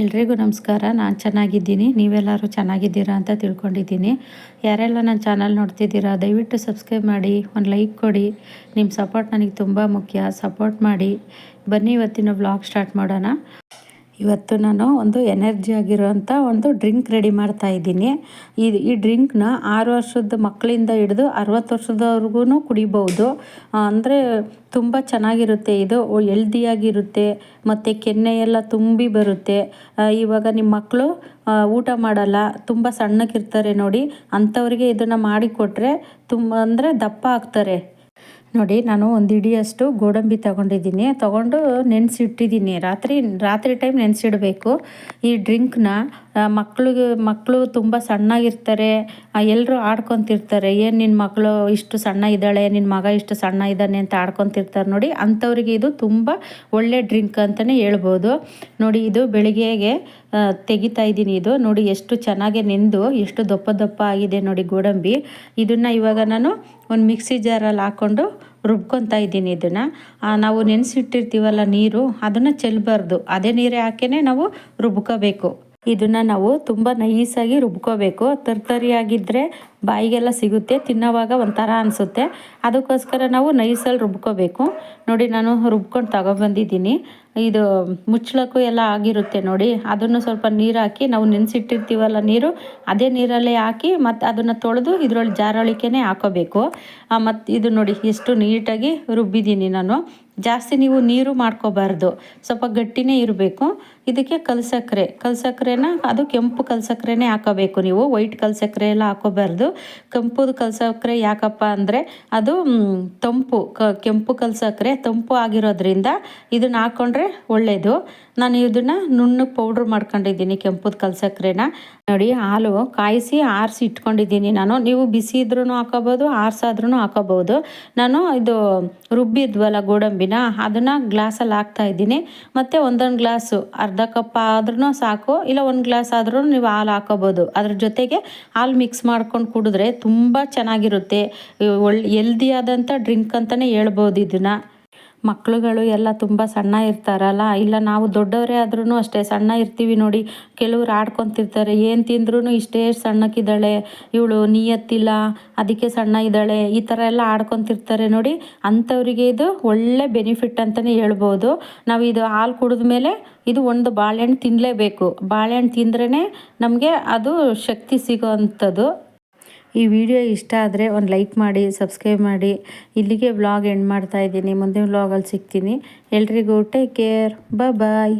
ಎಲ್ರಿಗೂ ನಮಸ್ಕಾರ. ನಾನು ಚೆನ್ನಾಗಿದ್ದೀನಿ. ನೀವೆಲ್ಲರೂ ಚೆನ್ನಾಗಿದ್ದೀರಾ ಅಂತ ತಿಳ್ಕೊಂಡಿದ್ದೀನಿ. ಯಾರೆಲ್ಲ ನನ್ನ ಚಾನಲ್ ನೋಡ್ತಿದ್ದೀರಾ, ದಯವಿಟ್ಟು ಸಬ್ಸ್ಕ್ರೈಬ್ ಮಾಡಿ, ಒಂದು ಲೈಕ್ ಕೊಡಿ. ನಿಮ್ಮ ಸಪೋರ್ಟ್ ನನಗೆ ತುಂಬ ಮುಖ್ಯ. ಸಪೋರ್ಟ್ ಮಾಡಿ. ಬನ್ನಿ ಇವತ್ತಿನ ವ್ಲಾಗ್ ಸ್ಟಾರ್ಟ್ ಮಾಡೋಣ. ಇವತ್ತು ನಾನು ಒಂದು ಎನರ್ಜಿ ಆಗಿರೋವಂಥ ಒಂದು ಡ್ರಿಂಕ್ ರೆಡಿ ಮಾಡ್ತಾ ಇದ್ದೀನಿ. ಈ ಈ ಡ್ರಿಂಕ್ನ ಆರು ವರ್ಷದ ಮಕ್ಕಳಿಂದ ಹಿಡಿದು ಅರವತ್ತು ವರ್ಷದವ್ರಿಗೂ ಕುಡಿಬೋದು ಅಂದರೆ ತುಂಬ ಚೆನ್ನಾಗಿರುತ್ತೆ ಇದು. ಎಲ್ದಿಯಾಗಿರುತ್ತೆ ಮತ್ತು ಕೆನ್ನೆ ಎಲ್ಲ ತುಂಬಿ ಬರುತ್ತೆ. ಇವಾಗ ನಿಮ್ಮ ಮಕ್ಕಳು ಊಟ ಮಾಡಲ್ಲ. ತುಂಬ ಸಣ್ಣಕ್ಕಿರ್ತಾರೆ ನೋಡಿ. ಅಂಥವ್ರಿಗೆ ಇದನ್ನು ಮಾಡಿಕೊಟ್ರೆ ತುಂಬ, ಅಂದರೆ ದಪ್ಪ ಆಗ್ತಾರೆ. ನೋಡಿ, ನಾನು ಒಂದು ಇಡಿಯಷ್ಟು ಗೋಡಂಬಿ ತಗೊಂಡಿದ್ದೀನಿ. ತಗೊಂಡು ನೆನೆಸಿಟ್ಟಿದ್ದೀನಿ. ರಾತ್ರಿ ರಾತ್ರಿ ಟೈಮ್ ನೆನೆಸಿಡಬೇಕು. ಈ ಡ್ರಿಂಕ್ನ ಮಕ್ಕಳಿಗೆ ಮಕ್ಕಳು ತುಂಬ ಸಣ್ಣಗಿರ್ತಾರೆ. ಎಲ್ಲರೂ ಆಡ್ಕೊತಿರ್ತಾರೆ. ಏನು ನಿನ್ನ ಮಕ್ಕಳು ಇಷ್ಟು ಸಣ್ಣ ಇದ್ದಾಳೆ ನಿನ್ನ ಮಗ ಇಷ್ಟು ಸಣ್ಣ ಇದ್ದಾನೆ ಅಂತ ಆಡ್ಕೊತಿರ್ತಾರೆ ನೋಡಿ, ಅಂಥವ್ರಿಗೆ ಇದು ತುಂಬ ಒಳ್ಳೆ ಡ್ರಿಂಕ್ ಅಂತಲೇ ಹೇಳ್ಬೋದು. ನೋಡಿ, ಇದು ಬೆಳಿಗ್ಗೆಗೆ ತೆಗಿತಾ ಇದ್ದೀನಿ ಇದು. ನೋಡಿ, ಎಷ್ಟು ಚೆನ್ನಾಗಿ ನೆಂದು, ಎಷ್ಟು ದಪ್ಪ ದಪ್ಪ ಆಗಿದೆ ನೋಡಿ ಗೋಡಂಬಿ. ಇದನ್ನು ಇವಾಗ ನಾನು ಒಂದು ಮಿಕ್ಸಿ ಜಾರಲ್ಲಿ ಹಾಕ್ಕೊಂಡು ರುಬ್ಕೊತಾ ಇದ್ದೀನಿ ಇದನ್ನು. ನಾವು ನೆನೆಸಿಟ್ಟಿರ್ತೀವಲ್ಲ ನೀರು ಅದನ್ನು ಚೆಲ್ಲಬಾರ್ದು ಅದೇ ನೀರೇ ಹಾಕೇ ನಾವು ರುಬ್ಕೋಬೇಕು. ಇದನ್ನು ನಾವು ತುಂಬ ನೈಸಾಗಿ ರುಬ್ಕೋಬೇಕು. ತರ್ತರಿಯಾಗಿದ್ದರೆ ಬಾಯಿಗೆಲ್ಲ ಸಿಗುತ್ತೆ, ತಿನ್ನೋವಾಗ ಒಂಥರ ಅನಿಸುತ್ತೆ. ಅದಕ್ಕೋಸ್ಕರ ನಾವು ನೈಸಲ್ಲಿ ರುಬ್ಕೋಬೇಕು. ನೋಡಿ, ನಾನು ರುಬ್ಕೊಂಡು ತಗೊಬಂದಿದ್ದೀನಿ ಇದು ಮುಚ್ಚಳಕ್ಕೂ ಎಲ್ಲ ಆಗಿರುತ್ತೆ ನೋಡಿ. ಅದನ್ನು ಸ್ವಲ್ಪ ನೀರು ಹಾಕಿ, ನಾವು ನೆನೆಸಿಟ್ಟಿರ್ತೀವಲ್ಲ ನೀರು, ಅದೇ ನೀರಲ್ಲೇ ಹಾಕಿ ಮತ್ತು ಅದನ್ನು ತೊಳೆದು ಇದರೊಳಗೆ ಜಾರಳಿಕೆನೇ ಹಾಕೋಬೇಕು. ಮತ್ತು ಇದು ನೋಡಿ, ಎಷ್ಟು ನೀಟಾಗಿ ರುಬ್ಬಿದ್ದೀನಿ ನಾನು. ಜಾಸ್ತಿ ನೀವು ನೀರು ಮಾಡ್ಕೋಬಾರ್ದು. ಸ್ವಲ್ಪ ಗಟ್ಟಿನೇ ಇರಬೇಕು. ಇದಕ್ಕೆ ಕಲ್ಸಕ್ಕರೆ ಕಲ್ಸಕ್ಕರೆನ ಅದು ಕೆಂಪು ಕಲ್ಸಕ್ಕರೆನೇ ಹಾಕೋಬೇಕು ನೀವು. ವೈಟ್ ಕಲ್ಸಕ್ಕರೆ ಎಲ್ಲ ಹಾಕೋಬಾರ್ದು. ಕೆಂಪುದು ಕಲ್ಸಕ್ಕರೆ ಯಾಕಪ್ಪ ಅಂದರೆ ಅದು ತಂಪು. ಕ, ಕೆಂಪು ಕಲ್ಸಕ್ಕರೆ ತಂಪು ಆಗಿರೋದ್ರಿಂದ ಇದನ್ನು ಹಾಕ್ಕೊಂಡ್ರೆ ಒಳ್ಳೆಯದು ನಾನು ಇದನ್ನು ನುಣ್ಣಗೆ ಪೌಡ್ರ್ ಮಾಡ್ಕೊಂಡಿದ್ದೀನಿ ಕೆಂಪುದು ಕಲ್ಸಕ್ರೆನ. ನೋಡಿ, ಹಾಲು ಕಾಯಿಸಿ ಆರಿಸಿ ಇಟ್ಕೊಂಡಿದ್ದೀನಿ ನಾನು. ನೀವು ಬಿಸಿ ಇದ್ರೂ ಹಾಕೋಬೋದು ಆರಿಸಾದ್ರೂ ಹಾಕೋಬೋದು. ನಾನು ಇದು ರುಬ್ಬಿದ್ವಲ್ಲ ಗೋಡಂಬಿನ, ಅದನ್ನು ಗ್ಲಾಸಲ್ಲಿ ಹಾಕ್ತಾ ಇದ್ದೀನಿ. ಮತ್ತು ಒಂದೊಂದು ಗ್ಲಾಸು ಅರ್ಧ ಕಪ್ ಆದ್ರೂ ಸಾಕು, ಇಲ್ಲ ಒಂದು ಗ್ಲಾಸ್ ಆದ್ರೂ ನೀವು ಹಾಲು ಹಾಕೋಬೋದು. ಅದ್ರ ಜೊತೆಗೆ ಹಾಲು ಮಿಕ್ಸ್ ಮಾಡ್ಕೊಂಡು ಕುಡಿದ್ರೆ ತುಂಬ ಚೆನ್ನಾಗಿರುತ್ತೆ. ಒಳ್ಳೆ ಎಲ್ದಿಯಾದಂಥ ಡ್ರಿಂಕ್ ಅಂತಲೇ ಹೇಳ್ಬೋದು ಇದನ್ನು. ಮಕ್ಳುಗಳು ಎಲ್ಲ ತುಂಬ ಸಣ್ಣ ಇರ್ತಾರಲ್ಲ? ಇಲ್ಲ, ನಾವು ದೊಡ್ಡವರೇ ಆದ್ರೂ ಅಷ್ಟೇ, ಸಣ್ಣ ಇರ್ತೀವಿ ನೋಡಿ. ಕೆಲವ್ರು ಆಡ್ಕೊತಿರ್ತಾರೆ. ಏನು ತಿಂದ್ರೂ ಇಷ್ಟೇ ಸಣ್ಣಕ್ಕಿದ್ದಾಳೆ. ಇವಳು ನಿಯತ್ತಿಲ್ಲ, ಅದಕ್ಕೆ ಸಣ್ಣ ಇದ್ದಾಳೆ. ಈ ಥರ ಎಲ್ಲ ಆಡ್ಕೊತಿರ್ತಾರೆ ನೋಡಿ. ಅಂಥವರಿಗೆ ಇದು ಒಳ್ಳೆ ಬೆನಿಫಿಟ್ ಅಂತಲೇ ಹೇಳ್ಬೋದು. ನಾವು ಇದು ಹಾಲು ಕುಡಿದ ಮೇಲೆ ಇದು ಒಂದು ಬಾಳೆಹಣ್ಣು ತಿನ್ನಲೇಬೇಕು ಬಾಳೆಹಣ್ಣು ತಿಂದ್ರೇ ನಮಗೆ ಅದು ಶಕ್ತಿ ಸಿಗೋ ಅಂಥದ್ದು ಈ ವಿಡಿಯೋ ಇಷ್ಟ ಆದರೆ ಒಂದು ಲೈಕ್ ಮಾಡಿ ಸಬ್ಸ್ಕ್ರೈಬ್ ಮಾಡಿ. ಇಲ್ಲಿಗೆ ವ್ಲಾಗ್ ಎಂಡ್ ಮಾಡ್ತಾ ಇದ್ದೀನಿ. ಮುಂದಿನ ವ್ಲಾಗಲ್ಲಿ ಸಿಗ್ತೀನಿ. ಎಲ್ರಿಗೂ ಟೇಕ್ ಕೇರ್ ಬಾಯ್